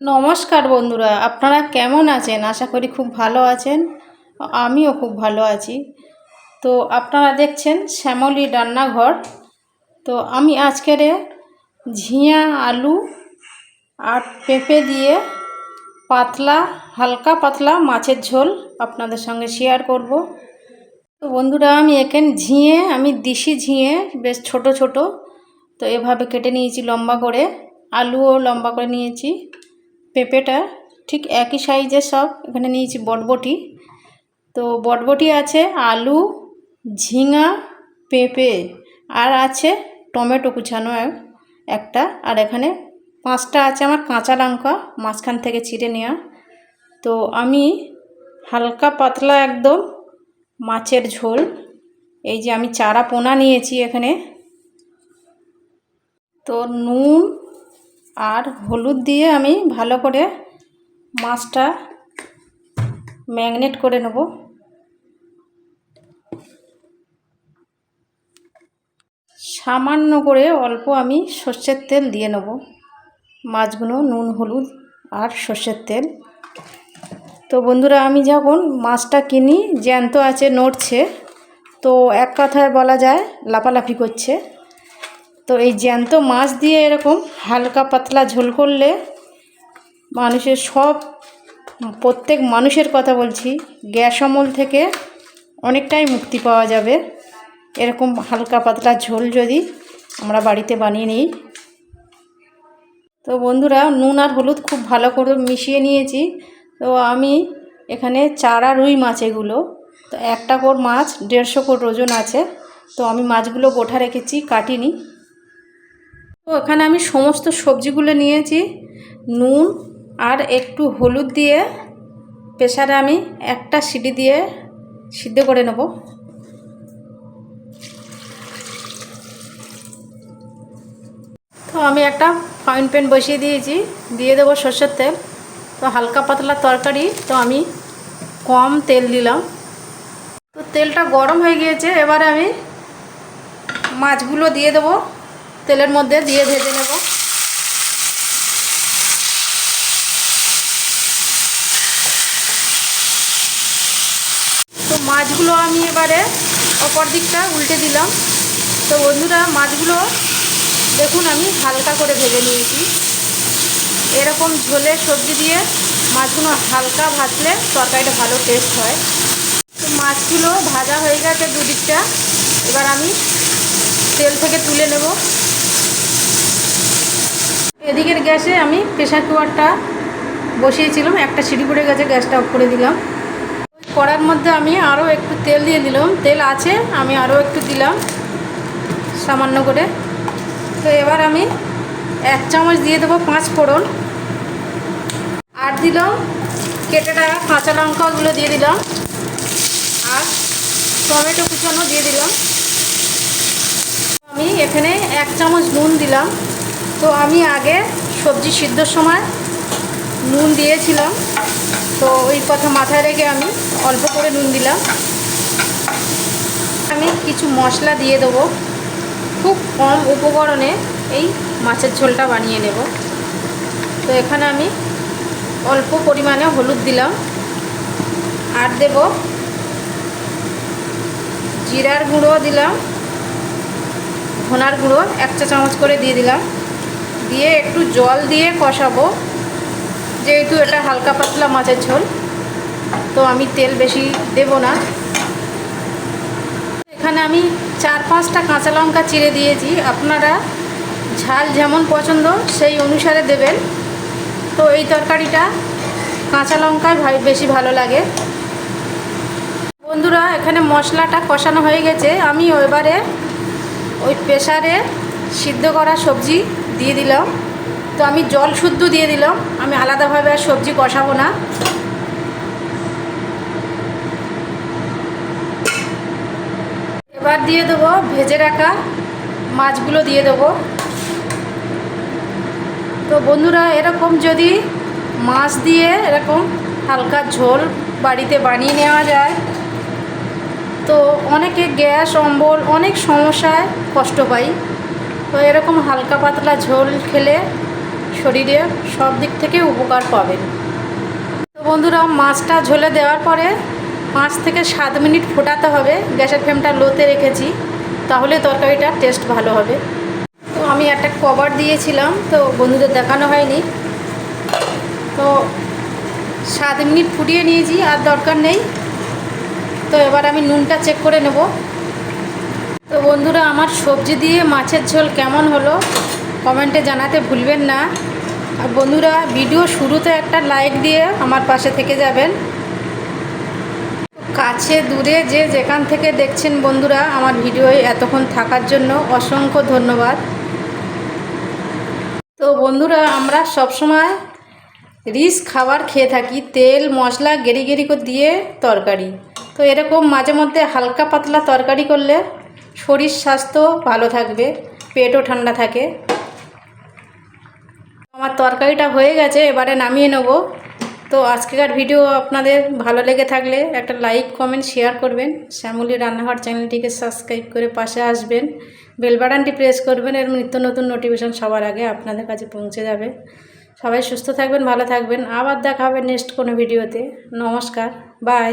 নমস্কার বন্ধুরা, আপনারা কেমন আছেন? আশা করি খুব ভালো আছেন। আমিও খুব ভালো আছি। তো আপনারা দেখছেন শ্যামলী রান্নাঘর। তো আমি আজকের ঝিঙা, আলু আর পেঁপে দিয়ে পাতলা, হালকা পাতলা মাছের ঝোল আপনাদের সঙ্গে শেয়ার করব। তো বন্ধুরা, আমি এখানে ঝিঁয়ে আমি দিশি ঝিঙে, বেশ ছোট ছোট, তো এভাবে কেটে নিয়েছি লম্বা করে। আলুও লম্বা করে নিয়েছি। পেঁপেটা ঠিক একই সাইজের সব, এখানে নিয়েছি বটবটি। তো বটবটি আছে আলু, ঝিঙা, পেঁপে আর আছে টমেটো কুচানো একটা। আর এখানে পাঁচটা আছে আমার কাঁচা লঙ্কা, মাঝখান থেকে চিড়ে নেওয়া তো আমি হালকা পাতলা একদম মাছের ঝোল। এই যে আমি চারা পোনা নিয়েছি এখানে। তো নুন আর হলুদ দিয়ে আমি ভালো করে মাছটা ম্যাগনেট করে নেব। সামান্য করে অল্প আমি সর্ষের তেল দিয়ে নেব। মাছগুলো নুন, হলুদ আর সর্ষের তেল। তো বন্ধুরা, আমি যখন মাছটা কিনি, জ্যান্ত আছে, নড়ছে, তো এক কথায় বলা যায় লাফালাফি করছে। তো এই জ্যান্ত মাছ দিয়ে এরকম হালকা পাতলা ঝোল করলে মানুষের সব, প্রত্যেক মানুষের কথা বলছি, গ্যাস অমল থেকে অনেকটাই মুক্তি পাওয়া যাবে। এরকম হালকা পাতলা ঝোল যদি আমরা বাড়িতে বানিয়ে নিই। তো বন্ধুরা, নুন আর হলুদ খুব ভালো করে মিশিয়ে নিয়েছি। তো আমি এখানে চারা রুই মাছ এগুলো। তো একটা কোর মাছ, দেড়শো কোর ওজন আছে। তো আমি মাছগুলো গোঠা রেখেছি, কাটিনি। তো এখানে আমি সমস্ত সবজিগুলো নিয়েছি, নুন আর একটু হলুদ দিয়ে প্রেসারে আমি একটা সিটি দিয়ে সিদ্ধ করে নেব। তো আমি একটা ফাইন প্যান বসিয়ে দিয়েছি, দিয়ে দেবো সর্ষের তেল। তো হালকা পাতলা তরকারি, তো আমি কম তেল দিলাম। তো তেলটা গরম হয়ে গিয়েছে, এবারে আমি মাছগুলো দিয়ে দেবো। তেলের মধ্যে দিয়ে ভেজে নেব। তো মাছগুলো আমি এবারে অপর দিকটা উল্টে দিলাম। তো বন্ধুরা, মাছগুলো দেখুন আমি হালকা করে ভেজে নিয়েছি। এরকম ঝোলে সবজি দিয়ে মাছগুলো হালকা ভাজলে তরকারিটা ভালো টেস্ট হয়। তো মাছগুলো ভাজা হয়ে গেছে দুদিকটা। এবার আমি তেল থেকে তুলে নেব। এদিকের গ্যাসে আমি প্রেশার কুকারটা বসিয়েছিলাম। একটা সিঁড়ি পড়ে গেছে, গ্যাসটা অফ করে দিলাম। কড়ার মধ্যে আমি আরও একটু তেল দিয়ে দিলাম তেল আছে, আমি আরও একটু দিলাম সামান্য করে। তো এবার আমি এক চামচ দিয়ে দেবো পাঁচ ফোড়ন। আর দিলাম কেটে রাখা কাঁচা লঙ্কাগুলো দিয়ে দিলাম। আর টমেটো কুচানো দিয়ে দিলাম। আমি এখানে এক চামচ নুন দিলাম। তো আমি আগে সবজি সিদ্ধর সময় নুন দিয়েছিলাম। তো ওই কথা মাথায় রেখে আমি অল্প করে নুন দিলাম। আমি কিছু মশলা দিয়ে দেবো। খুব কম উপকরণে এই মাছের ঝোলটা বানিয়ে নেব। তো এখানে আমি অল্প পরিমাণে হলুদ দিলাম। আর দেব জিরার গুঁড়ো দিলাম। ধনার গুঁড়ো এক চা চামচ করে দিয়ে দিলাম। দিয়ে একটু জল দিয়ে কষাবো। যেহেতু এটা হালকা পাতলা মাছের ঝোল, তো আমি তেল বেশি দেব না। এখানে আমি চার পাঁচটা কাঁচা লঙ্কা চিড়ে দিয়েছি। আপনারা ঝাল যেমন পছন্দ সেই অনুসারে দেবেন। তো এই তরকারিটা কাঁচা লঙ্কায় ভাই বেশি ভালো লাগে। বন্ধুরা, এখানে মশলাটা কষানো হয়ে গেছে। আমি এবারে ওই প্রেসারে সিদ্ধ করা সবজি দিয়ে দিলাম। তো আমি জল শুদ্ধ দিয়ে দিলাম। আমি আলাদাভাবে আর সবজি কষাবো না। এবার দিয়ে দেবো ভেজে রাখা মাছগুলো দিয়ে দেবো। তো বন্ধুরা, এরকম যদি মাছ দিয়ে এরকম হালকা ঝোল বাড়িতে বানিয়ে নেওয়া যায়, তো অনেকে গ্যাস, অম্বল অনেক সমস্যায় কষ্ট পাই। তো এরকম হালকা পাতলা ঝোল খেলে শরীরে সব দিক থেকে উপকার পাবেন। তো বন্ধুরা, মাছটা ঝোলে দেওয়ার পরে পাঁচ থেকে সাত মিনিট ফোটাতে হবে। গ্যাসের ফ্লেমটা লোতে রেখেছি, তাহলে তরকারিটার টেস্ট ভালো হবে। তো আমি একটা কভার দিয়েছিলাম, তো বন্ধুদের দেখানো হয়নি। তো সাত মিনিট ফুটিয়ে নিয়েছি, আর দরকার নেই। তো এবার আমি নুনটা চেক করে নেব। তো বন্ধুরা, আমার সবজি দিয়ে মাছের ঝোল কেমন হলো কমেন্টে জানাতে ভুলবেন না। আর বন্ধুরা, ভিডিও শুরুতে একটা লাইক দিয়ে আমার পাশে থেকে যাবেন। কাছে দূরে যে যেখান থেকে দেখছেন বন্ধুরা, আমার ভিডিও এতক্ষণ থাকার জন্য অসংখ্য ধন্যবাদ। তো বন্ধুরা, আমরা সবসময় রিচ খাবার খেয়ে থাকি, তেল, মশলা, গেরি গেরি করে দিয়ে তরকারি। তো এরকম মাঝে মধ্যে হালকা পাতলা তরকারি করলে শরীর স্বাস্থ্য ভালো থাকবে, পেটও ঠান্ডা থাকে। আমার তরকারিটা হয়ে গেছে, এবারে নামিয়ে নেব। তো আজকেকার ভিডিও আপনাদের ভালো লেগে থাকলে একটা লাইক, কমেন্ট, শেয়ার করবেন। শ্যামলি রান্নাঘর চ্যানেলটিকে সাবস্ক্রাইব করে পাশে আসবেন। বেল বাটনটি প্রেস করবেন, এর নিত্য নতুন নোটিফিকেশান সবার আগে আপনাদের কাছে পৌঁছে যাবে। সবাই সুস্থ থাকবেন, ভালো থাকবেন। আবার দেখা হবে নেক্সট কোনো ভিডিওতে। নমস্কার, বাই।